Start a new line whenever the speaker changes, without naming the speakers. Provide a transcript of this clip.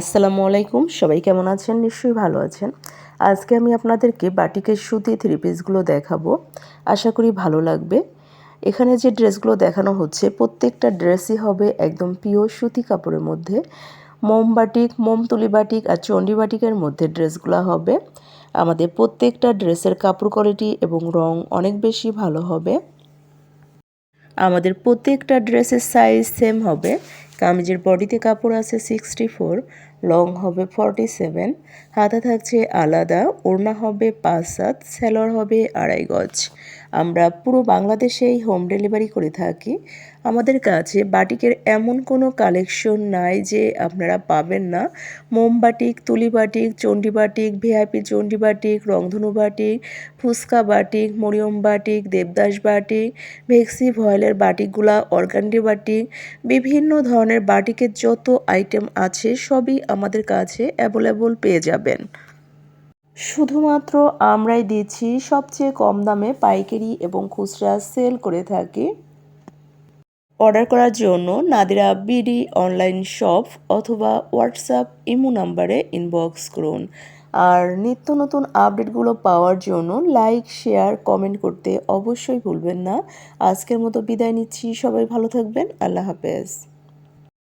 আসসালামু আলাইকুম। সবাই কেমন আছেন? নিশ্চয়ই ভালো আছেন। আজকে আমি আপনাদেরকে বাটিকের সুতি থ্রি পিসগুলো দেখাবো। আশা করি ভালো লাগবে। এখানে যে ড্রেসগুলো দেখানো হচ্ছে, প্রত্যেকটা ড্রেসই হবে একদম পিওর সুতি কাপড়ের মধ্যে। মোম বাটিক, মোম তুলি বাটিক আর চণ্ডী বাটিকের মধ্যে ড্রেসগুলো হবে। আমাদের প্রত্যেকটা ড্রেসের কাপড় কোয়ালিটি এবং রং অনেক বেশি ভালো হবে। আমাদের প্রত্যেকটা ড্রেসের সাইজ সেম হবে। কামিজের বডিতে কাপড় আছে সিক্সটি ফোর লং হবে ফর্টি সেভেন হাতা থাকছে আলাদা, ওড়না হবে পাঁচ সাত সেলর হবে আড়াই গজ। আমরা পুরো বাংলাদেশেই হোম ডেলিভারি করে থাকি। আমাদের কাছে বাটিকের এমন কোনো কালেকশন নাই যে আপনারা পাবেন না। মোম বাটিক, তুলি batik, Chandi batik VIP Chandi batik, রংধনু batik, phuchka batik, Mariam batik, Devdas batik, ভেক্সি ভয়েলের বাটিকগুলা, অর্গান্ডি বাটিক, বিভিন্ন ধরনের বাটিকের যত আইটেম আছে সবই আমাদের কাছে অ্যাভেলেবল পেয়ে যাবেন। শুধুমাত্র আমরাই দিচ্ছি সবচেয়ে কম দামে পাইকারি এবং খুচরা সেল করে থাকি। অর্ডার করার জন্য নাদিরা বিডি অনলাইন শপ অথবা হোয়াটসঅ্যাপ ইমো নাম্বারে ইনবক্স করুন। আর নিত্য নতুন আপডেটগুলো পাওয়ার জন্য লাইক, শেয়ার, কমেন্ট করতে অবশ্যই ভুলবেন না। আজকের মতো বিদায় নিচ্ছি। সবাই ভালো থাকবেন। আল্লাহ হাফেজ।